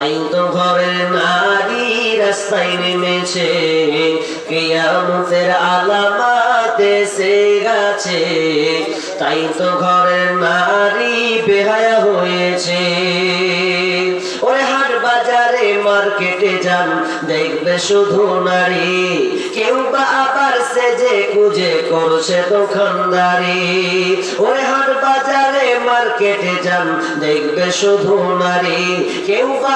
তাই তো ঘরের নারী বেহায়া হয়েছে। ওরে হাট বাজারে মার্কেটে যান, দেখবে শুধু নারী। কেউ বা আবার সেজে কুজে করছে দোকানদারি। ওরে হাট বাজারে মার্কেটে যান, দেখবে শুধু নারী। কেউ বা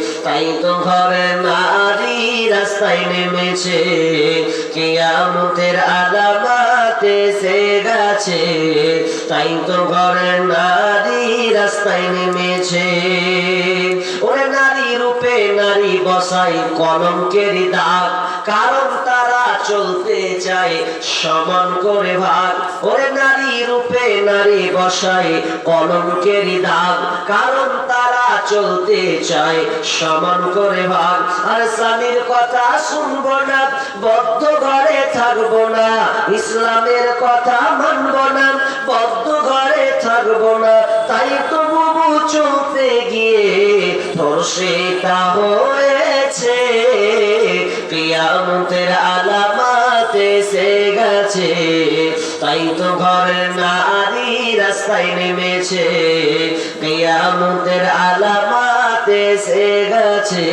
তাই তো ঘরে নারী রাস্তায় নেমেছে, কিয়ামতের আলামাতে সে গেছে। তাই তো ঘরে নারী রাস্তায় নেমেছে। রূপে নারী বসাই কলঙ্কের দাগ, কারণ তারা চলতে চায় সমান করে ভাগ। ওরে নারী রূপে নারী বসাই কলঙ্কের দাগ, কারণ তারা চলতে চায় সমান করে ভাগ। আর স্বামীর কথা শুনব না, বদ্ধ ঘরে থাকব না, ইসলামের কথা মানবো না, বদ্ধ ঘরে থাকব না, তাই তো বুবু চলতে গিয়ে সেটা হয়েছে। কিয়ামতের আলামাত এসে গেছে। তাই তো ঘরের নারী রাস্তায় নেমেছে। কিয়ামতের আলামাত এসে গেছে।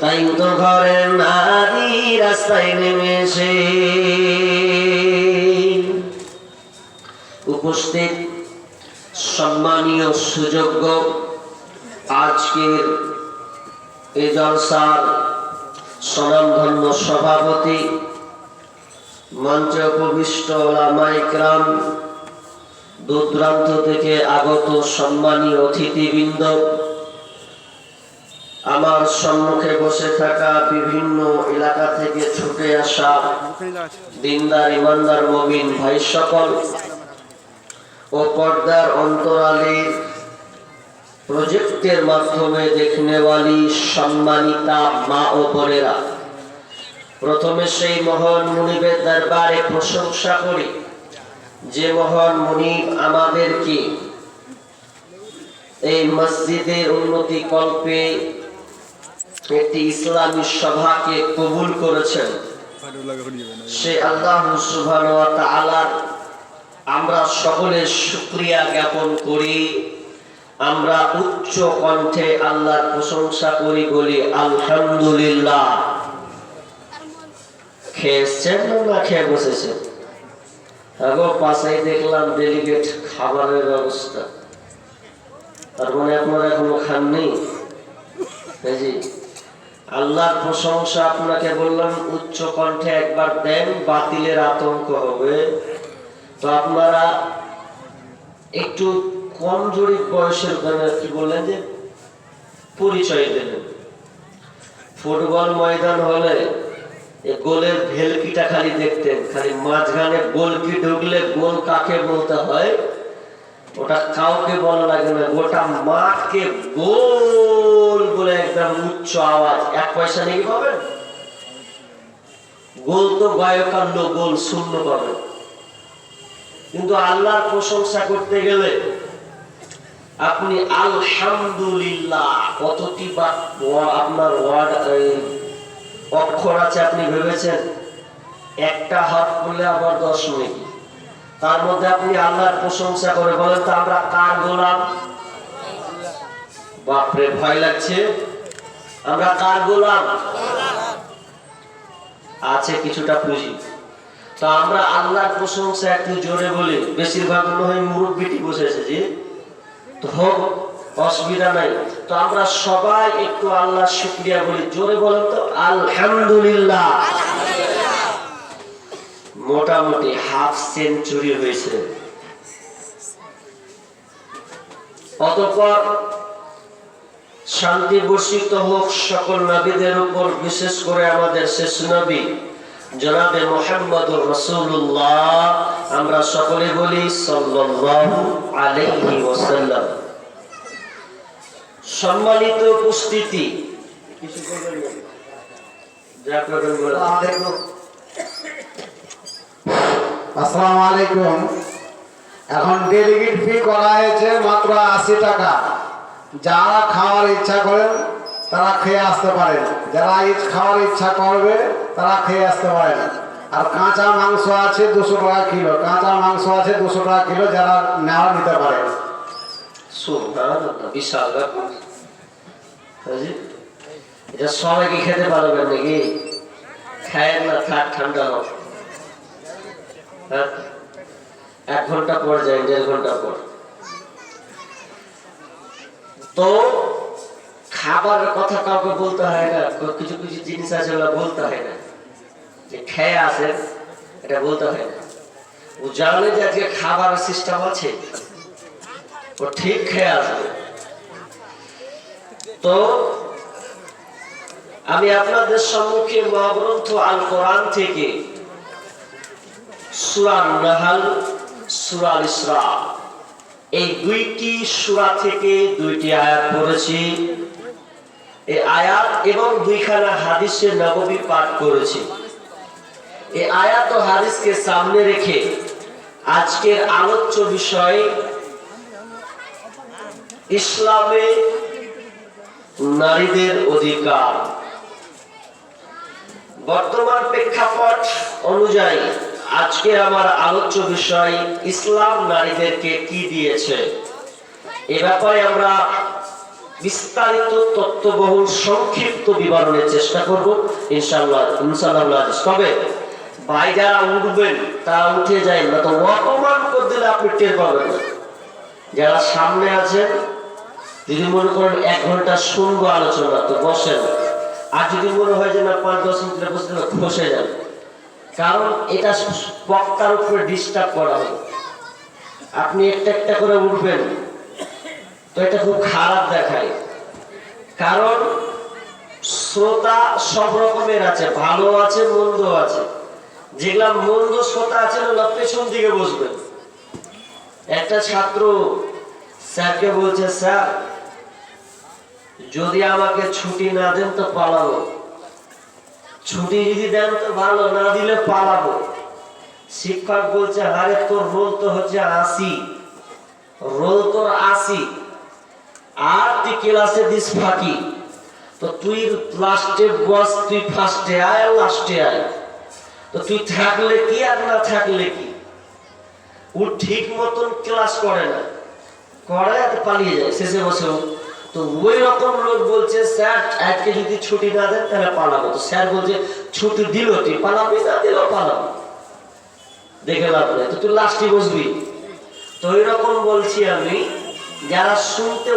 তাই তো ঘরের নারী রাস্তায় নেমেছে। উপস্থিত সম্মানীয় সুযোগ্য আজকের এ জলসার স্বনামধন্য সভাপতি, মঞ্চে উপবিষ্ট ওলামাইকরাম দূরদূরান্ত থেকে আগত সম্মানীয় অতিথিবৃন্দ, আমার সম্মুখে বসে থাকা বিভিন্ন এলাকা থেকে ছুটে আসা দিনদার, ইমানদার, মবিন ভাই সকল ও পর্দার অন্তরালে প্রজেক্টের মাধ্যমে দেখনেওয়ালি সম্মানিতা মা ও বোনেরা। প্রথমে সেই মহান মুনিবের দরবারে প্রশংসা করি। যে মহান মুনিব আমাদেরকে এই মসজিদের উন্নতি কল্পে একটি ইসলামী সভাকে কবুল করেছেন। সে আল্লাহ সুবহানাহু ওয়া তাআলার আমরা সকলে শুক্রিয়া জ্ঞাপন করি। আমরা উচ্চ কণ্ঠে আল্লাহর প্রশংসা করি, বলি আলহামদুলিল্লাহ। খেয়েছেন না খেয়ে বসেছেন? আগো পাশেই দেখলাম ডেলিগেট খাবারের ব্যবস্থা। তার মানে আপনারা এখনও খাননি? এই জি। আল্লাহর প্রশংসা আপনাকে বললাম, উচ্চ কণ্ঠে একবার দেন, বাতিলের আতঙ্ক হবে। আপনারা একটু কম বয়সের কি বললেন যে পরিচয় দেবেন ফুটবল ময়দান হলে গোলের ভেলকিটা খালি দেখতেন, খালি মাঝখানে গোলকি ঢুকলে গোল কাকে বলতে হয়? ওটা কাউকে বলা লাগে না, গোটা মাঠকে গোল বলে একদম উচ্চ আওয়াজ। এক পয়সা নাকি পাবেন? গোল তো গায়কার লোক গোল শূন্য পাবেন। কিন্তু আল্লাহর প্রশংসা করতে গেলে আপনি আলহামদুলিল্লাহ কতটি আপনার ওয়ার্ড অক্ষর আছে আপনি ভেবেছেন? একটা হাত করলে আবার দশ মিনিট। তার মধ্যে আপনি আল্লাহর প্রশংসা করে বলেন, তো আমরা কার গোলাম? বাপরে, ভয় লাগছে। আমরা কার গোলাম? আছে কিছুটা পুঁজি। তো আমরা আল্লাহর প্রশংসা একটু জোরে বলি। বেশিরভাগ মনে হয় মুরব্বীটি বসেছে তো হোক, অসুবিধা নাই। তো আমরা সবাই একটু আল্লাহর শুক্রিয়া বলি। জোরে বলেন তো, আলহামদুলিল্লাহ। মোটামুটি হাফ সেঞ্চুরি হয়েছে। অতঃপর শান্তি বর্ষিত হোক সকল নবীদের উপর, বিশেষ করে আমাদের শেষ নবী জনাবে মোহাম্মদ রসুল্লাহ আমরা সকলে বলি সাল্লাল্লাহু আলাইহি ওয়াসাল্লাম। সম্মানিত উপস্থিতি। আসসালামু আলাইকুম। এখন ডেলিগেট ফি করা হয়েছে মাত্র আশি টাকা। যারা খাওয়ার ইচ্ছা করেন তারা খেয়ে আসতে পারেন যারা খাওয়ার ইচ্ছা করবে তারা খেয়ে আসতে পারেন আর কাঁচা মাংস আছে দুশো টাকা কিলো। কাঁচা মাংস আছে দুশো টাকা কিলো যারা নেওয়া নিতে পারেন সুবহানাল্লাহ, বিশাল এটা সবাইকে খেতে পারবেন নাকি? খায়েন না থাক ঠান্ডা হোক। হ্যাঁ? এক ঘণ্টা পর যায় দেড় ঘণ্টা পর। তো খাবারের কথা কাউকে বলতে হয় না কিছু কিছু জিনিস আছে ওগুলো বলতে হয় না। যে খেয়ে আসেন এটা বলতে হয় না। ও জানে যে আজকে খাবার সিস্টেম আছে। ও ঠিক খেয়ে আসবে। তো, আমি আপনাদের সম্মুখে মহাগ্রন্থ আল কোরআন থেকে সুরান নাহাল সুরাল ইসরা, এই দুইটি সুরা থেকে দুইটি আয়াত পড়েছি। এই আয়াত এবং দুইখানা হাদিসের নববী পাঠ করেছি। এই আয়াত ও হাদিসকে সামনে রেখে আজকের আলোচ্য বিষয় ইসলামে নারীদের অধিকার। বর্তমান প্রেক্ষাপট অনুযায়ী আজকে আমার আলোচ্য বিষয় ইসলাম নারীদেরকে কি দিয়েছে। এ ব্যাপারে আমরা বিস্তারিত তত্ত্ববহুল সংক্ষিপ্ত বিবরণের চেষ্টা করব। ইনশাআল্লাহ ইনশাআল্লাহ তবে ভাই যারা উঠবেন, তারা উঠে যায় না তো অপমান করে দিলে আপনি টের পাবেন না। যারা সামনে আছেন, যদি মনে করেন এক ঘণ্টা শুনব আলোচনা তো বসেন, আর যদি মনে হয় যে না পাঁচ, দশ মিনিট বসে না বসে যান। কারণ এটা বক্তার উপরে ডিস্টার্ব করা হবে। আপনি একটা একটা করে উঠবেন তো এটা খুব খারাপ দেখায়। কারণ শ্রোতা সব রকমের আছে, ভালো আছে, মন্দ আছে। যেগুলা মন্দ শ্রোতা আছে না পেছন দিকে বসবেন। একটা ছাত্র স্যারকে বলছে, স্যার, যদি আমাকে ছুটি না দেন তো পালাবো। ছুটি যদি দেন তো ভালো, না দিলে পালাবো। শিক্ষক বলছে, আরে, তোর রোল তো হচ্ছে আশি রোল তোর আশি আর তুই ক্লাসে দিস ফাঁকি। তো তুই লাস্টে বস, তুই ফার্স্টে আয় লাস্টে আয়। তো তুই থাকলে কি আর না থাকলে কি? ও ঠিক মতন ক্লাস করে না। করে আর পালিয়ে যায়, শেষে বসে তো ওই রকম লোক বলছে, স্যার, আজকে যদি ছুটি না দেন তাহলে পালাবো। তো স্যার বলছে, ছুটি দিল তুই, পালাবি না দিলেও পালাবো। দেখে লাভ তো তুই লাস্টে বসবি। তো ওই রকম বলছি আমি, যারা শুনতে